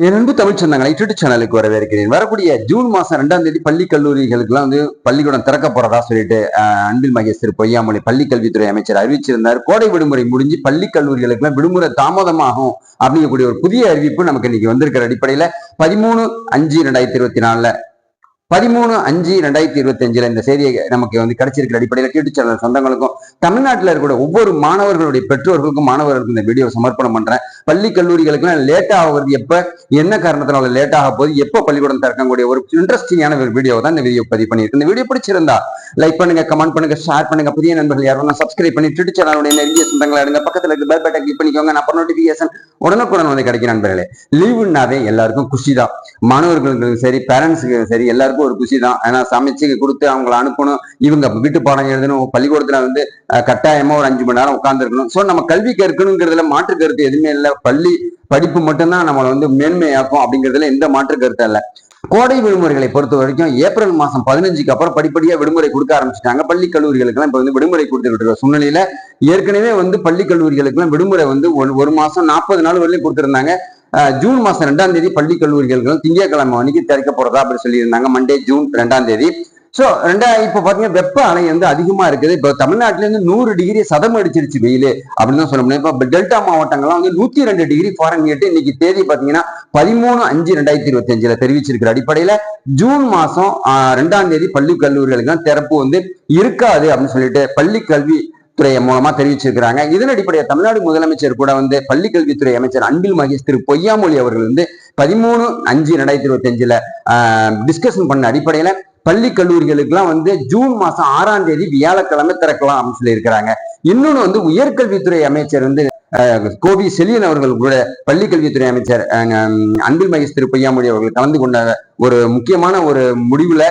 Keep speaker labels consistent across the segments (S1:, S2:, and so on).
S1: என் அன்பு தமிழ் சொந்தங்களை யூடியூப் சேனலுக்கு வரவேற்கிறேன். வரக்கூடிய ஜூன் மாசம் ரெண்டாம் தேதி பள்ளி கல்லூரிகளுக்குலாம் வந்து பள்ளிக்கூடம் திறக்க போறதா சொல்லிட்டு அஹ், அன்பில் மகேஷ் திரு பொய்யாமொழி பள்ளி கல்வித்துறை அமைச்சர் அறிவிச்சிருந்தார். கோடை விடுமுறை முடிஞ்சு பள்ளி கல்லூரிகளுக்குலாம் விடுமுறை தாமதமாகும் அப்படிங்கக்கூடிய ஒரு புதிய அறிவிப்பு நமக்கு இன்னைக்கு வந்திருக்கிற அடிப்படையில பதிமூணு அஞ்சு ரெண்டாயிரத்தி இருபத்தி நாலுல பதிமூணு அஞ்சு ரெண்டாயிரத்தி இருபத்தி அஞ்சுல இந்த செய்தியை நமக்கு வந்து கிடைச்சிருக்கிற அடிப்படையில் யூடியூப் சேனல் சொந்தங்களுக்கும் தமிழ்நாட்டில் இருக்கிற ஒவ்வொரு மாணவர்களுடைய பெற்றோர்களுக்கும் மாணவர்களுக்கும் இந்த வீடியோ சமர்ப்பணம் பண்றேன். பள்ளி கல்லூரிகளுக்கெல்லாம் லேட் ஆகுறது எப்ப என்ன காரணத்தினால லேட் ஆக போது எப்போ பள்ளிக்கூடம் திறக்கக்கூடிய ஒரு இன்ட்ரெஸ்டிங்கான ஒரு வீடியோ தான் இந்த வீடியோ பதிவு பண்ணியிருக்கு. இந்த வீடியோ பிடிச்சிருந்தா லைக் பண்ணுங்க கமெண்ட் பண்ணுங்க ஷேர் பண்ணுங்க. புதிய நண்பர்கள் யாரும் சப்ஸ்கிரைப் பண்ணி ட்விட்டர் சேனலுடைய நெருங்கிய சொந்தங்களை எடுங்க பக்கத்துல இருக்க பெல் பட்டன் கிளிக் பண்ணிக்கோங்க. நான் நோட்டிபிகேஷன் உடனுக்குடன் வந்து கிடைக்கும் நண்பர்களே. லீவுனாவே எல்லாருக்கும் குஷி தான். மாணவர்களுக்கும் சரி பேரண்ட்ஸுக்கும் சரி எல்லாருக்கும் ஒரு குஷி தான் ஏன்னா சமைச்சு கொடுத்து அவங்கள அனுப்பணும். இவங்க வீட்டு பாடம் எழுதணும். பள்ளிக்கூடத்துல வந்து கட்டாயமா ஒரு அஞ்சு மணி நேரம் உட்காந்துருக்கணும் ஸோ நம்ம கல்வி கற்கணுங்கிறதுல மாற்று கருத்து எதுவுமே இல்லை. பள்ளி படிப்பு மட்டும்தான் நம்மளை வந்து மேன்மையாக்கும் அப்படிங்கிறதுல எந்த மாற்று கருத்தும் இல்லை. கோடை விடுமுறைகளை பொறுத்த வரைக்கும் ஏப்ரல் மாசம் பதினஞ்சுக்கு அப்புறம் படிப்படியா விடுமுறை கொடுக்க ஆரம்பிச்சிட்டாங்க. பள்ளி கல்லூரிகளுக்கெல்லாம் இப்ப வந்து விடுமுறை கொடுத்துட்டு இருக்க சூழ்நிலையில ஏற்கனவே வந்து பள்ளி கல்லூரிகளுக்கெல்லாம் விடுமுறை வந்து ஒரு மாசம் நாற்பது நாள் வரையிலும் கொடுத்துருந்தாங்க. ஜூன் மாதம் ரெண்டாம் தேதி பள்ளி கல்லூரிகளுக்கு திங்கட்கிழமை அன்னைக்கு திறக்க போறதா அப்படின்னு சொல்லியிருந்தாங்க. மண்டே ஜூன் ரெண்டாம் தேதி. சோ ரெண்டா இப்போ பார்த்தீங்கன்னா வெப்ப அலை வந்து அதிகமாக இருக்குது. இப்போ தமிழ்நாட்டிலேருந்து நூறு டிகிரி சதம் அடிச்சிருச்சு வெயில் அப்படின்னு தான் சொல்ல முடியும். இப்போ டெல்டா மாவட்டங்கள்லாம் வந்து நூற்றி ரெண்டு டிகிரி ஃபாரன்ஹீட் இன்னைக்கு தேதி பார்த்தீங்கன்னா பதிமூணு அஞ்சு ரெண்டாயிரத்தி இருபத்தி அஞ்சுல தெரிவிச்சிருக்கிற அடிப்படையில் ஜூன் மாதம் ரெண்டாம் தேதி பள்ளி கல்லூரிகளுக்கு திறப்பு வந்து இருக்காது அப்படின்னு சொல்லிட்டு பள்ளி கல்வி துறை மூலமா தெரிவிச்சிருக்கிறாங்க. இதன் அடிப்படையில் தமிழ்நாடு முதலமைச்சர் கூட வந்து பள்ளி கல்வித்துறை அமைச்சர் அன்பில் மகேஷ் திரு பொய்யாமொழி அவர்கள் வந்து பதிமூணு அஞ்சு ரெண்டாயிரத்தி இருபத்தி அஞ்சுல டிஸ்கஷன் பண்ண அடிப்படையில பள்ளி கல்லூரிகளுக்கெல்லாம் வந்து ஜூன் மாசம் ஆறாம் தேதி வியாழக்கிழமை திறக்கலாம் அப்படின்னு சொல்லியிருக்கிறாங்க. இன்னொன்னு வந்து உயர்கல்வித்துறை அமைச்சர் வந்து அஹ், கோவி செலியன் அவர்கள் கூட பள்ளி கல்வித்துறை அமைச்சர் அன்பில் மகேஷ் திரு பொய்யாமொழி அவர்கள் கலந்து கொண்ட ஒரு முக்கியமான ஒரு முடிவுல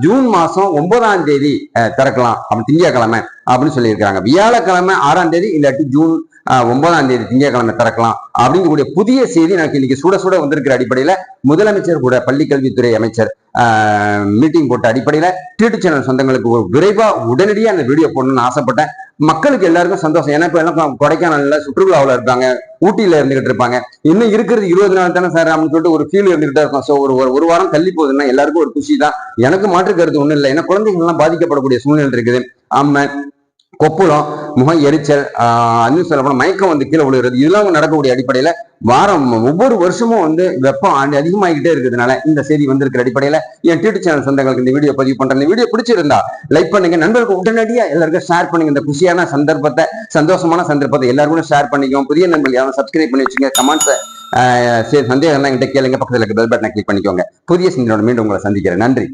S1: ஜூன் மாசம் ஒன்பதாம் தேதி திறக்கலாம். அப்படி திங்கட்கிழமை அப்படின்னு சொல்லியிருக்காங்க வியாழக்கிழமை ஆறாம் தேதி இல்லாட்டி ஜூன் ஒன்பதாம் தேதி திங்கட்கிழமை திறக்கலாம் அப்படிங்கக்கூடிய புதிய செய்தி எனக்கு இன்னைக்கு சுட சுட வந்திருக்கிற அடிப்படையில முதலமைச்சர் கூட பள்ளி கல்வித்துறை அமைச்சர் மீட்டிங் போட்ட அடிப்படையில டியூட்டர் சேனல் சொந்தங்களுக்கு ஒரு விரைவா அந்த வீடியோ போடணும்னு ஆசைப்பட்டேன். மக்களுக்கு எல்லாருக்கும் சந்தோஷம். ஏன்னா இப்போ எல்லாம் கொடைக்கானல்ல சுற்றுலாவில் இருப்பாங்க ஊட்டியில இருந்துகிட்டு இருப்பாங்க. இன்னும் இருக்கிறது இருபது நாள் தானே சார் அப்படின்னு சொல்லிட்டு ஒரு ஃபீல் இருந்துகிட்டே இருக்கும். ஸோ ஒரு ஒரு- வாரம் தள்ளி போகுதுன்னா எல்லாருக்கும் ஒரு குஷி தான் எனக்கு மாற்று கருத்து ஒண்ணும் இல்லை. ஏன்னா குழந்தைகள் எல்லாம் பாதிக்கப்படக்கூடிய சூழ்நிலை இருக்குது. ஆமாம் கொப்புளம் முகம் எரிச்சல் ஆஹ் இன்னும் சொல்ல போனால் மயக்கம் வந்து கீழே விழுகிறது. இதெல்லாம் நடக்கக்கூடிய அடிப்படையில வாரம் ஒவ்வொரு வருஷமும் வந்து வெப்பம் ஆண்டு அதிகமாகிட்டே இருக்கிறதுனால இந்த செய்தி வந்திருக்கிற அடிப்படையில் என் டியூட்டர் சேனல் சொந்தங்களுக்கு இந்த வீடியோ பதிவு பண்ணுறேன் இந்த வீடியோ பிடிச்சிருந்தா லைக் பண்ணுங்க. நண்பர்களுக்கு உடனடியாக எல்லாருக்கும் ஷேர் பண்ணுங்க. இந்த குஷியான சந்தர்ப்பத்தை சந்தோஷமான சந்தர்ப்பத்தை எல்லாருக்கும் ஷேர் பண்ணிக்கோங்க. புதிய நண்பர்கள் யாரும் சப்ஸ்கிரைப் பண்ணி வச்சுங்க கமெண்ட்ஸை சரி சந்தேகம் என்கிட்ட கேளுங்க. பக்கத்தில் இருக்க பெல் பட்டனை கிளிக் பண்ணிக்கோங்க. புதிய சிந்தனோட மீண்டும் உங்களை சந்திக்கிறேன். நன்றி.